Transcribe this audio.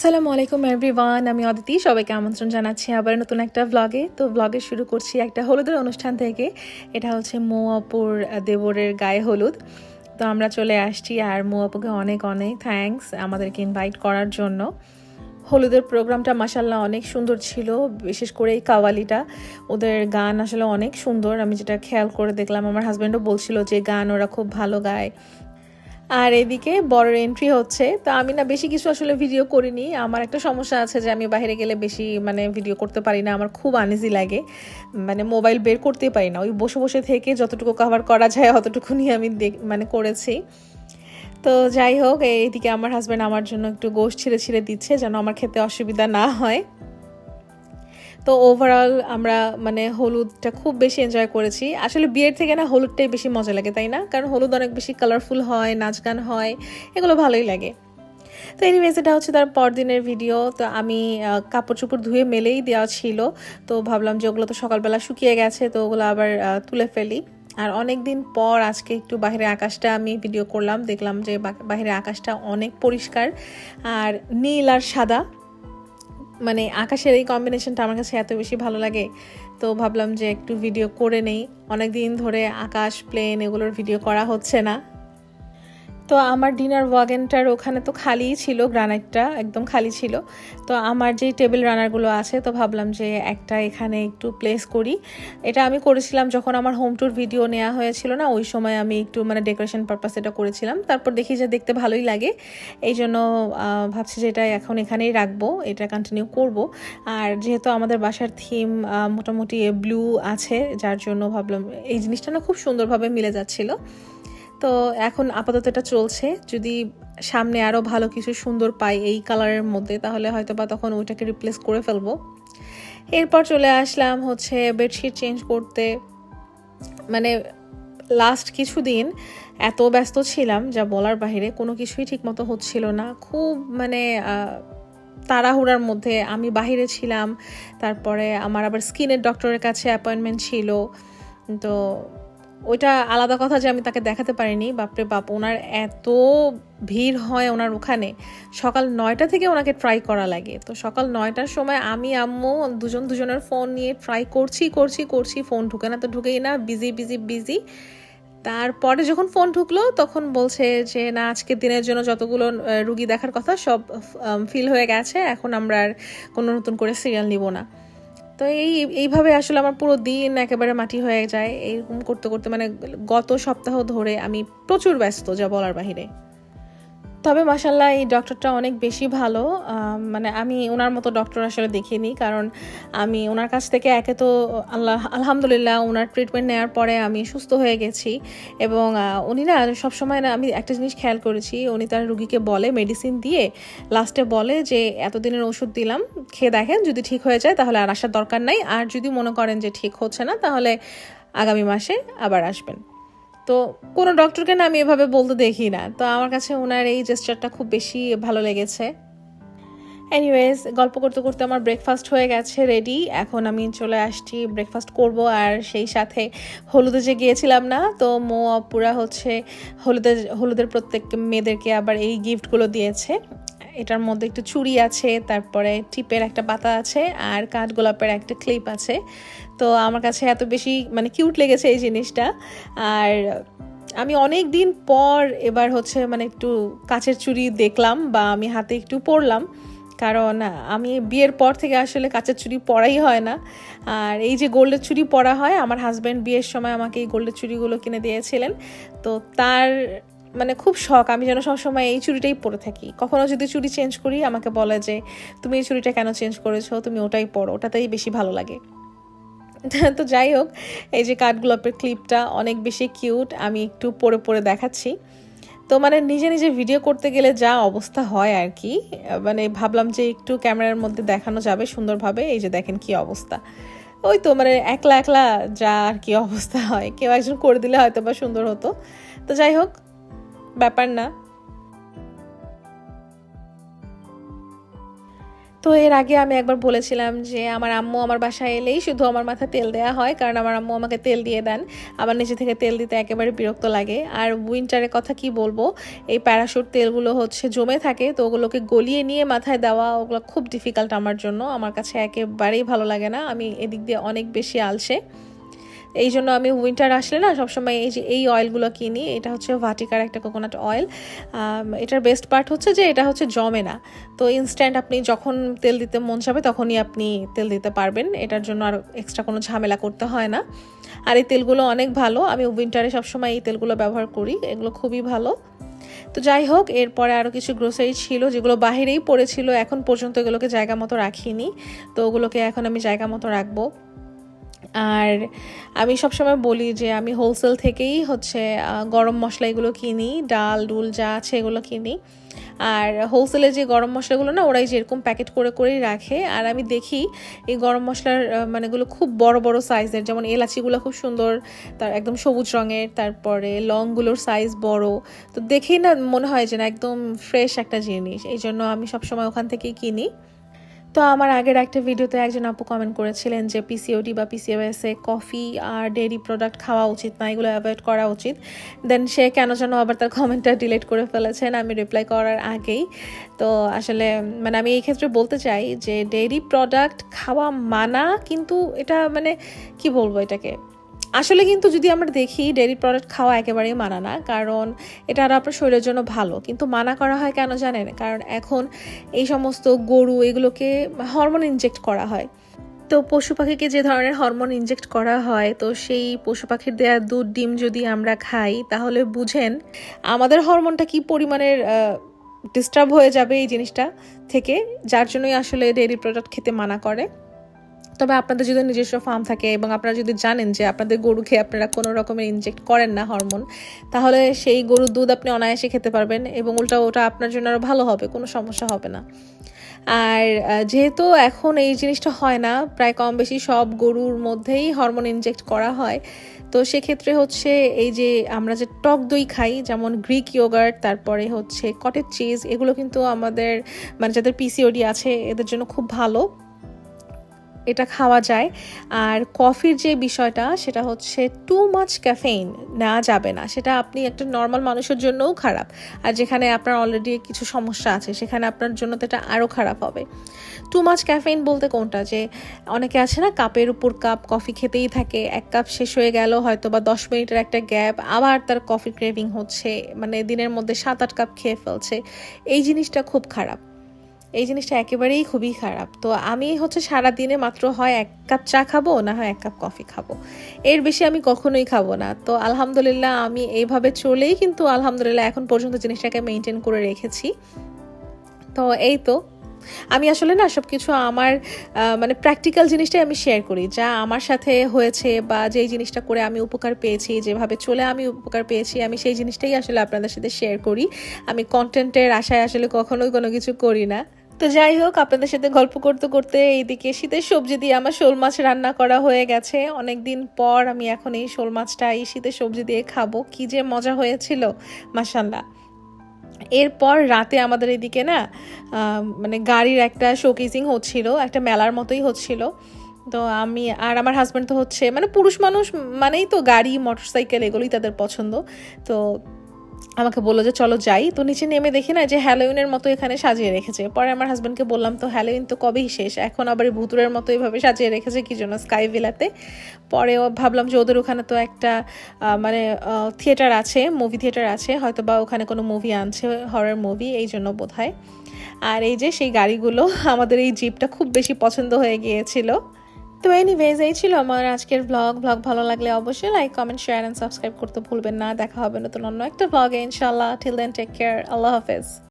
আসসালামু আলাইকুম এভরিওয়ান আমি অদিতি, সবাইকে আমন্ত্রণ জানাচ্ছি আবার নতুন একটা ব্লগে তো ব্লগে শুরু করছি একটা হলুদের অনুষ্ঠান থেকে। এটা হচ্ছে মোয়াপুর দেবরের গায়ে হলুদ। তো আমরা চলে আসছি আর মোয়াপুকে অনেক অনেক থ্যাঙ্কস আমাদেরকে ইনভাইট করার জন্য। হলুদের প্রোগ্রামটা মাসাল্লাহ অনেক সুন্দর ছিল, বিশেষ করে এই কাওয়ালিটা। ওদের গান আসলে অনেক সুন্দর। আমি যেটা খেয়াল করে দেখলাম, আমার হাজব্যান্ডও বলছিল যে, গান ওরা খুব ভালো গায়। আর এদিকে বড় এন্ট্রি হচ্ছে। তো আমি না বেশি কিছু আসলে ভিডিও করিনি। আমার একটা সমস্যা আছে যে আমি বাইরে গেলে বেশি মানে ভিডিও করতে পারি না। আমার খুব আনইজি লাগে। মানে মোবাইল বের করতে পারি না। ওই বসে বসে থেকে যতটুকু কভার করা যায় অতটুকুনি আমি মানে করেছি। তো যাই হোক এইদিকে আমার হাজব্যান্ড আমার জন্য একটু গোশ ছিঁড়ে ছিঁড়ে দিচ্ছে যেন আমার খেতে অসুবিধা না হয়। তো ওভারঅল আমরা মানে হলুদটা খুব বেশি এনজয় করেছি। আসলে বিয়ের থেকে না হলুদটাই বেশি মজা লাগে, তাই না? কারণ হলুদ অনেক বেশি কালারফুল হয়, নাচ গান হয়, এগুলো ভালোই লাগে। তো এনিওয়েজ এটা হচ্ছে তার পরদিনের ভিডিও তো আমি কাপড় চোপড় ধুয়ে মেলেই দেওয়া ছিল। তো ভাবলাম যে ওগুলো তো সকালবেলা শুকিয়ে গেছে, তো ওগুলো আবার তুলে ফেলি। আর অনেক দিন পর আজকে একটু বাইরে আকাশটা আমি ভিডিও করলাম, দেখলাম যে বাইরে আকাশটা অনেক পরিষ্কার। আর নীল আর সাদা। মানে আকাশের এই কম্বিনেশনটা আমার কাছে এত বেশি ভালো লাগে। তো ভাবলাম যে একটু ভিডিও করে নেই। অনেক দিন ধরে আকাশ প্লেন এগুলোর ভিডিও করা হচ্ছে না। তো আমার ডিনার ওয়াগেনটার ওখানে তো খালিই ছিল গ্রানাইটটা একদম খালি ছিল। তো আমার যেই টেবিল রানারগুলো আছে, তো ভাবলাম যে একটা এখানে একটু প্লেস করি। এটা আমি করেছিলাম যখন আমার হোম ট্যুর ভিডিও নেওয়া হয়েছিল না, ওই সময় আমি একটু মানে ডেকোরেশন পারপাস এটা করেছিলাম। তারপর দেখি যে দেখতে ভালোই লাগে। এই জন্য ভাবছি যে এটা এখন এখানেই রাখব, এটা কন্টিনিউ করব। আর যেহেতু আমাদের বাসার থিম মোটামুটি ব্লু আছে, যার জন্য ভাবলাম এই জিনিসটা না খুব সুন্দরভাবে মিলে যাচ্ছিল। তো এখন আপাতত এটা চলছে। যদি সামনে আরও ভালো কিছু সুন্দর পাই এই কালারের মধ্যে, তাহলে হয়তো বা তখন ওইটাকে রিপ্লেস করে ফেলব। এরপর চলে আসলাম হচ্ছে বেডশিট চেঞ্জ করতে। মানে লাস্ট কিছুদিন এত ব্যস্ত ছিলাম, যা বলার বাহিরে কোনো কিছুই ঠিকমতো হচ্ছিল না। খুব মানে তাড়াহুড়ার মধ্যে আমি বাহিরে ছিলাম, তারপরে আমার আবার স্কিনের ডক্টরের কাছে অ্যাপয়েন্টমেন্ট ছিল। তো ওইটা আলাদা কথা যে আমি তাকে দেখাতে পারিনি, বাপরে বাপ, ওনার এত ভিড় হয় ওনার ওখানে। সকাল নয়টা থেকে ওনাকে ট্রাই করা লাগে। তো সকাল নয়টার সময় আমি, আম্মু দুজন দুজনের ফোন নিয়ে ট্রাই করছি করছি করছি ফোন ঢুকে না তো ঢুকেই না বিজি বিজি বিজি তারপরে যখন ফোন ঢুকলো, তখন বলছে যে, না, আজকের দিনের জন্য যতগুলো রুগী দেখার কথা সব ফিল হয়ে গেছে, এখন আমরা আর কোনো নতুন করে সিরিয়াল নিব না। তো এই, এইভাবে আসলে আমার পুরো দিন একেবারে মাটি হয়ে যায়। এইরকম করতে করতে মানে গত সপ্তাহ ধরে আমি প্রচুর ব্যস্ত যা বলার বাহিরে। তবে মাসাল্লাহ এই ডক্টরটা অনেক বেশি ভালো। মানে আমি ওনার মতো ডক্টর আসলে দেখিনি, কারণ আমি ওনার কাছ থেকে একে তো আল্লাহ, আলহামদুলিল্লাহ ওনার ট্রিটমেন্ট নেওয়ার পরে আমি সুস্থ হয়ে গেছি এবং উনি না সবসময় না আমি একটা জিনিস খেয়াল করেছি, উনি তার রুগীকে বলে মেডিসিন দিয়ে লাস্টে বলে যে, এতদিনের ওষুধ দিলাম, খেয়ে দেখেন যদি ঠিক হয়ে যায় তাহলে আর আসার দরকার নাই, আর যদি মনে করেন যে ঠিক হচ্ছে না তাহলে আগামী মাসে আবার আসবেন। তো কোনো ডক্টরকে না আমি এভাবে বলতে দেখি না। তো আমার কাছে ওনার এই জেস্টারটা খুব বেশি ভালো লেগেছে। এনিওয়েজ গল্প করতে করতে আমার ব্রেকফাস্ট হয়ে গেছে রেডি এখন আমি চলে আসছি ব্রেকফাস্ট করব আর সেই সাথে হলুদে যে গিয়েছিলাম না, তো মো অপুরা হচ্ছে হলুদের হলুদের প্রত্যেক মেয়েদেরকে আবার এই গিফটগুলো দিয়েছে। এটার মধ্যে একটু চুড়ি আছে, তারপরে টিপের একটা পাতা আছে আর কাঠগোলাপের একটা ক্লিপ আছে। তো আমার কাছে এত বেশি মানে কিউট লেগেছে এই জিনিসটা। আর আমি অনেক দিন পর এবার হচ্ছে মানে একটু কাছের চুড়ি দেখলাম বা আমি হাতে একটু পরলাম। কারণ আমি বিয়ের পর থেকে আসলে কাঁচের চুড়ি পরাই হয় না। আর এই যে গোল্ডের চুড়ি পরা হয়, আমার হাজব্যান্ড বিয়ের সময় আমাকে এই গোল্ডের চুড়িগুলো কিনে দিয়েছিলেন। তো তার মানে খুব শখ, আমি যেন সবসময় এই চুড়িটাই পরে থাকি। কখনো যদি চুড়ি চেঞ্জ করি, আমাকে বলে যে, তুমি এই চুড়িটা কেন চেঞ্জ করেছ? তুমি ওটাই পরো। ওটাতেই বেশি ভালো লাগে। তো যাই হোক, এই যে কাঠগোলাপের ক্লিপটা অনেক বেশি কিউট আমি একটু পরে পরে দেখাচ্ছি। তো মানে নিজে নিজে ভিডিও করতে গেলে যা অবস্থা হয় আর কি মানে ভাবলাম যে একটু ক্যামেরার মধ্যে দেখানো যাবে সুন্দরভাবে। এই যে দেখেন কি অবস্থা। ওই তো মানে একলা একলা যা আর কি অবস্থা হয়। কেউ একজন করে দিলে হয়তো বা সুন্দর হতো। তো যাই হোক ব্যাপার না। তো এর আগে আমি একবার বলেছিলাম যে আমার আম্মু আমার বাসায় এলেই শুধু আমার মাথায় তেল দেওয়া হয়, কারণ আমার আম্মু আমাকে তেল দিয়ে দেন। আমার নিজে থেকে তেল দিতে একেবারে বিরক্ত লাগে। আর উইন্টারের কথা কি বলব, এই প্যারাশুট তেলগুলো হচ্ছে জমে থাকে, তো ওগুলোকে গলিয়ে নিয়ে মাথায় দেওয়া ওগুলো খুব ডিফিকাল্ট আমার জন্য। আমার কাছে একেবারেই ভালো লাগে না। আমি এদিক দিয়ে অনেক বেশি আলসে। এই জন্য আমি উইন্টার আসলে না সবসময় এই যে এই অয়েলগুলো কিনি, এটা হচ্ছে ভাটিকার একটা কোকোনাট অয়েল এটার বেস্ট পার্ট হচ্ছে যে এটা হচ্ছে জমে না। তো ইনস্ট্যান্ট আপনি যখন তেল দিতে মন চাবে তখনই আপনি তেল দিতে পারবেন। এটার জন্য আর এক্সট্রা কোনো ঝামেলা করতে হয় না। আর এই তেলগুলো অনেক ভালো। আমি উইন্টারে সবসময় এই তেলগুলো ব্যবহার করি। এগুলো খুবই ভালো। তো যাই হোক, এরপরে আরও কিছু গ্রোসারি ছিল যেগুলো বাহিরেই পড়েছিল। এখন পর্যন্ত এগুলোকে জায়গা মতো রাখিনি। তো ওগুলোকে এখন আমি জায়গা মতো রাখব। আর আমি সবসময় বলি যে আমি হোলসেল থেকেই হচ্ছে গরম মশলা এগুলো কিনি, ডাল ডুল যা আছে এগুলো কিনি। আর হোলসেলে যে গরম মশলাগুলো না, ওরাই যেরকম প্যাকেট করে করেই রাখে। আর আমি দেখি এই গরম মশলার মানেগুলো খুব বড় বড় সাইজের যেমন এলাচিগুলো খুব সুন্দর, তার একদম সবুজ রঙের, তারপরে লংগুলোর সাইজ বড়। তো দেখেই না, মনে হয় যে না একদম ফ্রেশ একটা জিনিস। এই জন্য আমি সবসময় ওখান থেকেই কিনি। তো আমার আগের একটা ভিডিওতে একজন আপু কমেন্ট করেছিলেন যে পিসিওডি বা পিসিওএসে কফি আর ডেয়ারি প্রোডাক্ট খাওয়া উচিত না, এগুলো অ্যাভয়েড করা উচিত। দেন সে কেন যেন আবার তার কমেন্টটা ডিলিট করে ফেলেছেন আমি রিপ্লাই করার আগেই। তো আসলে মানে আমি এই ক্ষেত্রে বলতে চাই যে ডেয়ারি প্রোডাক্ট খাওয়া মানা, কিন্তু এটা মানে কি বলব এটাকে? আসলে কিন্তু যদি আমরা দেখি ডেয়ারি প্রোডাক্ট খাওয়া একেবারেই মানা না। কারণ এটা আর আপনার শরীরের জন্য ভালো। কিন্তু মানা করা হয় কেন জানেন? কারণ এখন এই সমস্ত গরু এগুলোকে হরমোন ইনজেক্ট করা হয়। তো পশু পাখিকে যে ধরনের হরমোন ইনজেক্ট করা হয়, তো সেই পশু পাখির দেওয়া দুধ, ডিম যদি আমরা খাই, তাহলে বুঝেন আমাদের হরমোনটা কি পরিমাণের ডিস্টার্ব হয়ে যাবে এই জিনিসটা থেকে, যার জন্যই আসলে ডেয়ারি প্রোডাক্ট খেতে মানা করে। তবে আপনাদের যদি নিজস্ব ফার্ম থাকে এবং আপনারা যদি জানেন যে আপনাদের গরু খেয়ে আপনারা কোনো রকমের ইনজেক্ট করেন না হরমোন তাহলে সেই গরুর দুধ আপনি অনায়াসে খেতে পারবেন এবং উল্টা ওটা আপনার জন্য আরও ভালো হবে, কোনো সমস্যা হবে না। আর যেহেতু এখন এই জিনিসটা হয় না, প্রায় কম বেশি সব গরুর মধ্যেই হরমোন ইনজেক্ট করা হয়, তো সেক্ষেত্রে হচ্ছে এই যে আমরা যে টক দই খাই, যেমন গ্রিক ইয়োগার্ট তারপরে হচ্ছে কটেজ চিজ এগুলো কিন্তু আমাদের মানে যাদের পিসিওডি আছে, এদের জন্য খুব ভালো। এটা খাওয়া যায়। আর কফির যে বিষয়টা, সেটা হচ্ছে টু মাচ ক্যাফেইন নেওয়া যাবে না। সেটা আপনি একটা নর্মাল মানুষের জন্যও খারাপ। আর যেখানে আপনার অলরেডি কিছু সমস্যা আছে, সেখানে আপনার জন্য তো এটা আরও খারাপ হবে। টু মাচ ক্যাফেইন বলতে কোনটা? যে অনেকে আছে না, কাপের উপর কাপ কফি খেতেই থাকে, এক কাপ শেষ হয়ে গেল হয়তো বা দশ মিনিটের একটা গ্যাপ আবার তার কফি ক্রেভিং হচ্ছে মানে দিনের মধ্যে সাত আট কাপ খেয়ে ফেলছে। এই জিনিসটা খুব খারাপ। এই জিনিসটা একেবারেই খুবই খারাপ। তো আমি হচ্ছে সারা দিনে মাত্র হয় এক কাপ চা খাব, না হয় এক কাপ কফি খাব। এর বেশি আমি কখনোই খাব না। তো আলহামদুলিল্লাহ আমি এইভাবে চলেই কিন্তু আলহামদুলিল্লাহ এখন পর্যন্ত জিনিসটাকে মেনটেন করে রেখেছি। তো এই তো। আমি আসলে না সব কিছু আমার মানে প্র্যাকটিক্যাল জিনিসটাই আমি শেয়ার করি। যা আমার সাথে হয়েছে বা যেই জিনিসটা করে আমি উপকার পেয়েছি, যেভাবে চলে আমি উপকার পেয়েছি, আমি সেই জিনিসটাই আসলে আপনাদের সাথে শেয়ার করি। আমি কন্টেন্টের আশায় আসলে কখনোই কোনো কিছু করি না। তো যাই হোক, আপনাদের সাথে গল্প করতে করতে এইদিকে শীতের সবজি দিয়ে আমার শোল মাছ রান্না করা হয়ে গেছে। অনেক দিন পর আমি এখন এই শোল মাছটা, এই শীতের সবজি দিয়ে খাব। কি যে মজা হয়েছিল মাসাল্লাহ এরপর রাতে আমাদের এদিকে না মানে গাড়ির একটা শোকেসিং হচ্ছিল, একটা মেলার মতোই হচ্ছিল। তো আমি আর আমার হাজব্যান্ড তো হচ্ছে মানে পুরুষ মানুষ মানেই তো গাড়ি মোটরসাইকেল এগুলোই তাদের পছন্দ। তো আমাকে বলল যে, চলো যাই। তো নিচে নেমে দেখি না যে হ্যালোইনের মতো এখানে সাজিয়ে রেখেছে। পরে আমার হাজব্যান্ডকে বললাম, তো হ্যালোইন তো কবেই শেষ? এখন আবার ভুতুরের মতো এইভাবে সাজিয়ে রেখেছে, কি জন্য? স্কাই ভিলাতে পরে ভাবলাম যে, ওদের ওখানে তো একটা মানে থিয়েটার আছে মুভি থিয়েটার আছে, হয়তো বা ওখানে কোনো মুভি আনছে হরার মুভি এই জন্য বোধ হয় আর এই যে, সেই গাড়িগুলো, আমাদের এই জিপটা খুব বেশি পছন্দ হয়ে গিয়েছিল। তো এনিওয়েজ এই ছিল আমার আজকের ব্লগ ব্লগ ভালো লাগলে অবশ্যই like comment share and subscribe করতে ভুলবেন না। দেখা হবে নতুন অন্য একটা ব্লগে ইনশাল্লাহ টিল দেন টেক কেয়ার আল্লাহ হাফেজ।